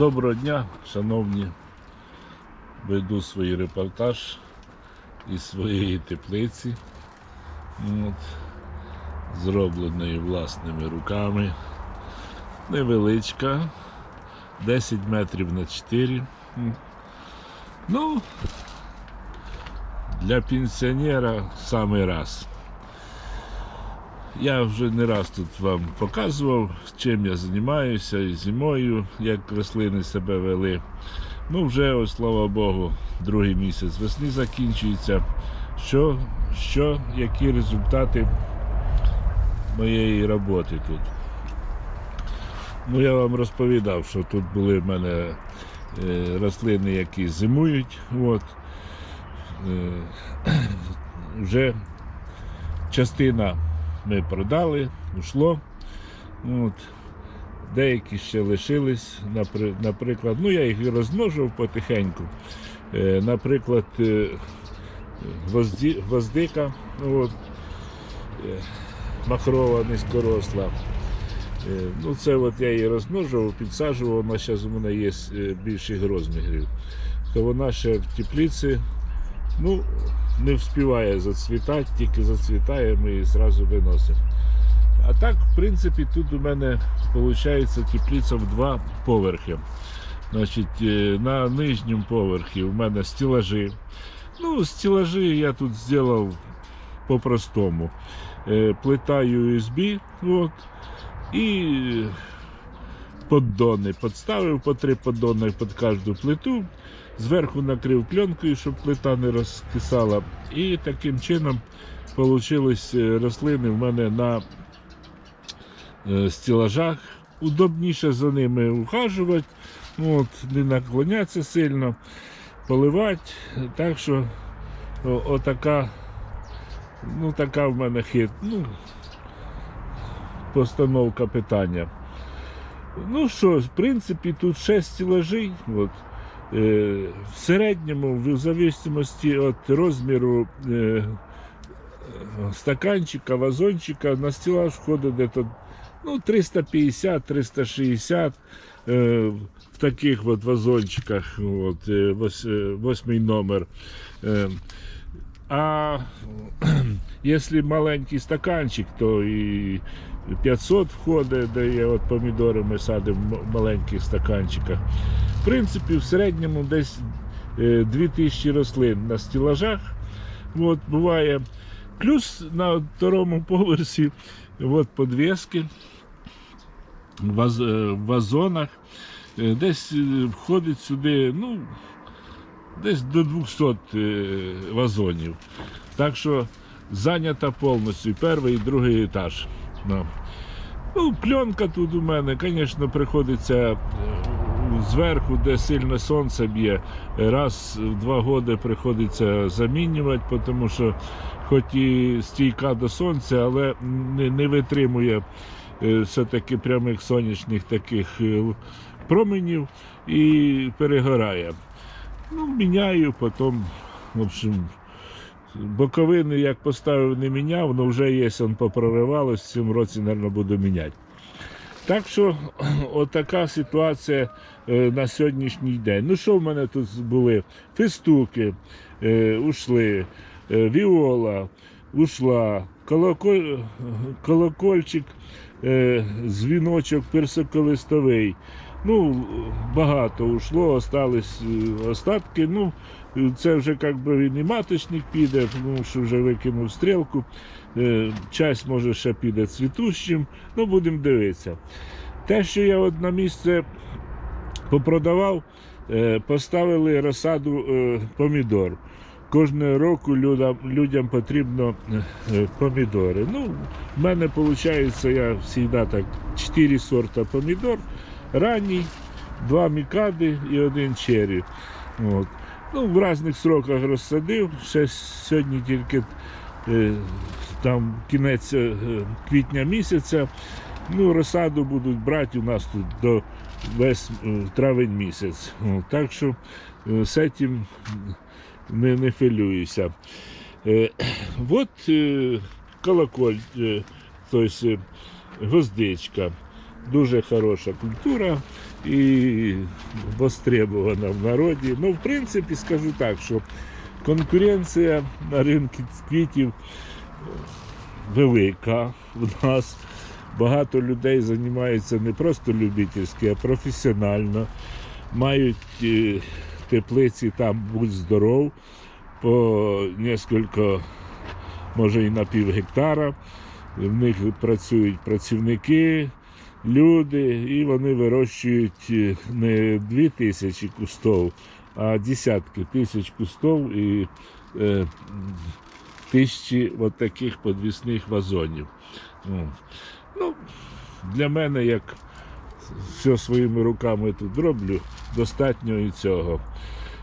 Доброго дня, шановні. Веду свій репортаж із своєї теплиці, От, зробленої власними руками. Невеличка, 10 метрів на 4. Ну, для пенсіонера в самий раз. Я вже не раз тут вам показував, чим я займаюся і зимою, як рослини себе вели. Ну, вже, ось, слава Богу, другий місяць весни закінчується. Що, що, які результати моєї роботи тут? Ну, я вам розповідав, що тут були в мене е, рослини, які зимують. От. Е, вже частина ми продали, ушло. От. Деякі ще лишились, наприклад, ну я їх і розмножував потихеньку. Е, Наприклад, е, гвоздика, от, е, махрова низькоросла. Ну, це от я її розмножував, підсаджував, вона зараз у мене є більших розмірів. То вона ще в теплиці, ну, не вспіває зацвітати, тільки зацвітає, ми її зразу виносимо. А так, в принципі, тут у мене виходить теплиця в два поверхи. Значить, е, на нижньому поверхі у мене стелажі. Ну, стелажі я тут зробив по-простому. Е, Плита USB, от, і поддони. Подставив по три поддони під кожну плиту. Зверху накрив пленкою, щоб плита не розкисала. І таким чином получились е, рослини в мене на е, стелажах. Удобніше за ними ухажувати, от, не наклонятися сильно, поливати. Так що отака, ну, така в мене хит, ну, постановка питання. Ну що, в принципі, тут 6 стелажей. От. Е, в середньому, в зависимості від розміру е, стаканчика, вазончика, на стелаж входить десь ну, 350-360 е, в таких от вазончиках, от, е, е, восьмий номер. Е, а якщо маленький стаканчик, то і 500 входить, де є от помідори ми садимо в маленьких стаканчиках. В принципі, в середньому десь е, 2000 рослин на стелажах. От, буває. Плюс на второму поверсі от подвески в е, вазонах. Е, Десь е, входить сюди, ну, десь до 200 е, вазонів. Так що зайнята повністю перший і другий етаж. Ну, ну пленка тут у мене, звісно, приходиться е, зверху, де сильне сонце б'є. Раз в два роки приходиться замінювати, тому що хоч і стійка до сонця, але не, не витримує е, все-таки прямих сонячних таких е, променів і перегорає. Ну, міняю, потім, в общем, боковини як поставив, не міняв, але вже є, он попроривалось, в цьому році, мабуть, буду міняти. Так що отака ситуація е, на сьогоднішній день. Ну що в мене тут були? Фестуки е, ушли, е, віола ушла, колоколь, колокольчик, е, дзвіночок персиколистовий. Ну, багато ушло, остались е, остатки. Ну, це вже як би він і маточник піде, тому що вже викинув стрілку. Е, Часть може ще піде цвітущим. Ну, будемо дивитися. Те, що я от на місце попродавав, е, поставили розсаду помідор. Кожного року людям, потрібно помідори. Ну, в мене виходить, я завжди так 4 сорта помідор. Ранній, два мікади і один черрі. От. Ну, в різних сроках розсадив. Ще сьогодні тільки е, там кінець е, квітня місяця. Ну, розсаду будуть брати у нас тут до весь е, травень місяць. От, так що е, з цим не, не філююся. Е, от е, колоколь, е, тобто е, гвоздичка. Дуже хороша культура. і востребована в народі. Ну, в принципі, скажу так, що конкуренція на ринку квітів велика в нас. Багато людей займаються не просто любительськи, а професіонально. Мають е, теплиці там будь здоров, по несколько, може і на пів гектара. В них працюють працівники, люди, і вони вирощують е, не дві тисячі кустов, а десятки тисяч кустов і е, тисячі от таких подвісних вазонів. Ну, для мене, як все своїми руками тут роблю, достатньо і цього.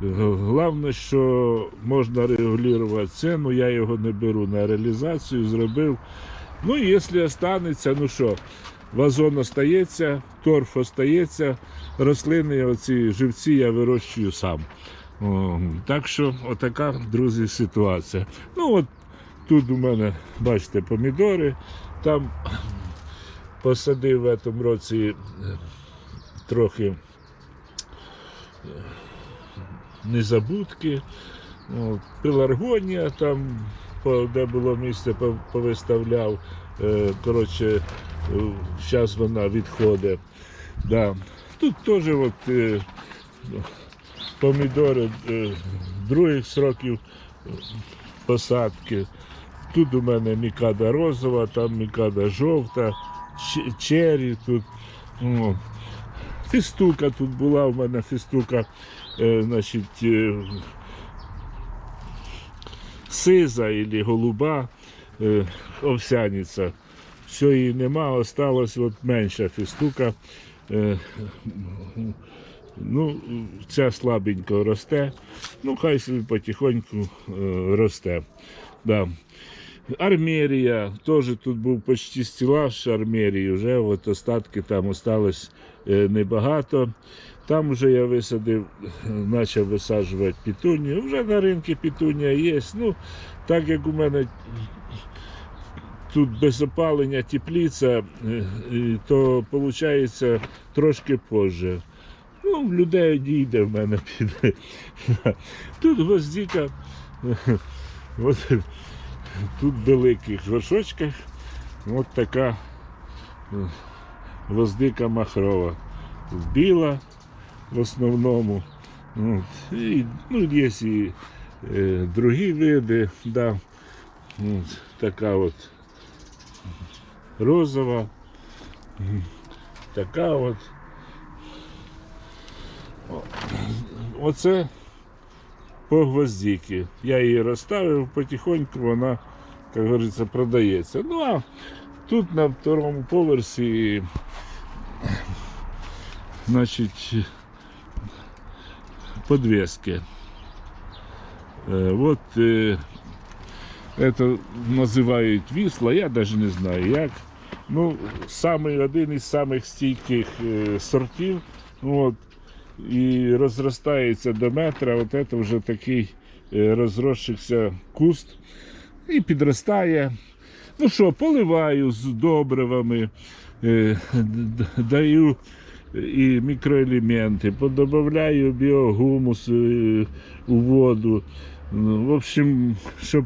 Головне, що можна регулювати ціну, я його не беру на реалізацію, зробив. Ну і якщо останеться, ну що, вазон остається, торф остається, рослини, оці живці я вирощую сам. О, так що отака, друзі, ситуація. Ну от тут у мене, бачите, помідори, там посадив в цьому році е, трохи е, незабудки. От, пеларгонія там, де було місце, повиставляв. Е, Коротше, зараз вона відходить. Да. Тут теж от, е, помідори е, других сроків посадки. Тут у мене мікада розова, там мікада жовта, чері тут. О. Фістука тут була, у мене фістука, е, значить, е, сиза або голуба, е, овсяниця. Все її нема, осталась от менша фістука. Е, ну, ця слабенько росте. Ну, хай собі потихоньку е, росте. Да. Армерія, теж тут був почти стілаж армерії, вже от остатки там осталось е, небагато. Там вже я висадив, почав висаджувати пітунію. Вже на ринку пітунія є. Ну, так як у мене тут без опалення тепліця, е, е, то виходить трошки позже. Ну, в людей дійде в мене піде. Тут гвоздіка. От, тут в великих горшочках от така е, гвоздика махрова. Біла в основному. Ну, є і другі види. Да. От, така от розова. М, Така от. О, Оце по гвоздіки. Я її розставив потихоньку, вона, як говориться, продається. Ну а тут на второму поверсі, значить, подвески. Е, Вот е, это називають вісла, я навіть не знаю як. Ну, самий один із самих стійких е, сортів. Ну, От, і розростається до метра. От це вже такий е, розросшийся куст. І підростає. Ну що, поливаю з добривами, е, даю і мікроелементи, подобавляю біогумус у воду. Ну, В общем, щоб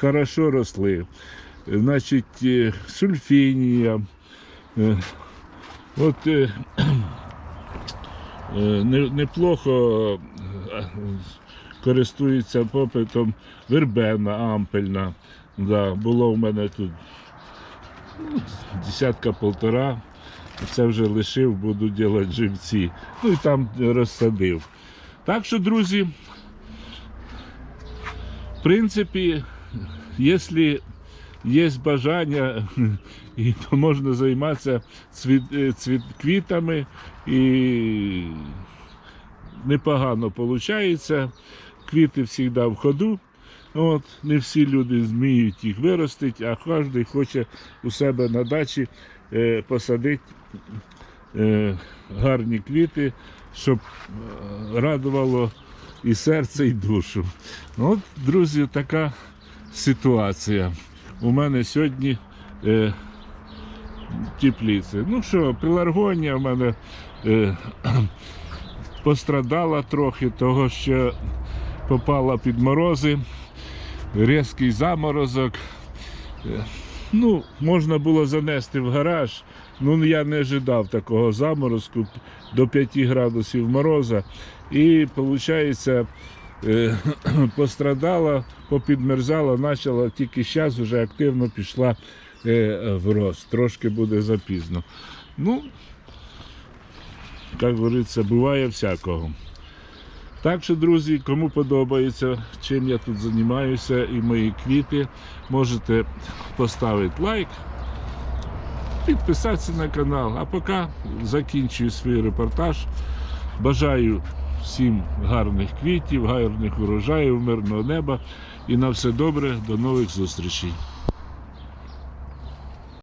хорошо росли. Значить, е, сульфінія. Е, От е, не- неплохо користується попитом вербена ампельна. Да, було в мене тут ну, десятка полтора. Це вже лишив, буду робити живці. Ну і там розсадив. Так що, друзі, в принципі, якщо є бажання, і то можна займатися цвіт, е, цвіт, квітами і непогано виходить. Квіти завжди в ходу. От, не всі люди вміють їх виростити, а кожен хоче у себе на дачі е, посадити е, гарні квіти, щоб е, радувало і серце, і душу. От, друзі, така ситуація. У мене сьогодні е, теплиці. Ну що, пеларгонія в мене е, пострадала трохи, того що попала під морози, різкий заморозок. Е, Ну, можна було занести в гараж. Ну, я не ожидав такого заморозку до 5 градусів мороза. І, виходить, пострадала, попідмерзала, почала тільки зараз вже активно пішла е, в рост. Трошки буде запізно. Ну, як говориться, буває всякого. Так що, друзі, кому подобається, чим я тут займаюся і мої квіти, можете поставити лайк, підписатися на канал. А поки закінчую свій репортаж. Бажаю всім гарних квітів, гарних урожаїв, мирного неба і на все добре. До нових зустрічей.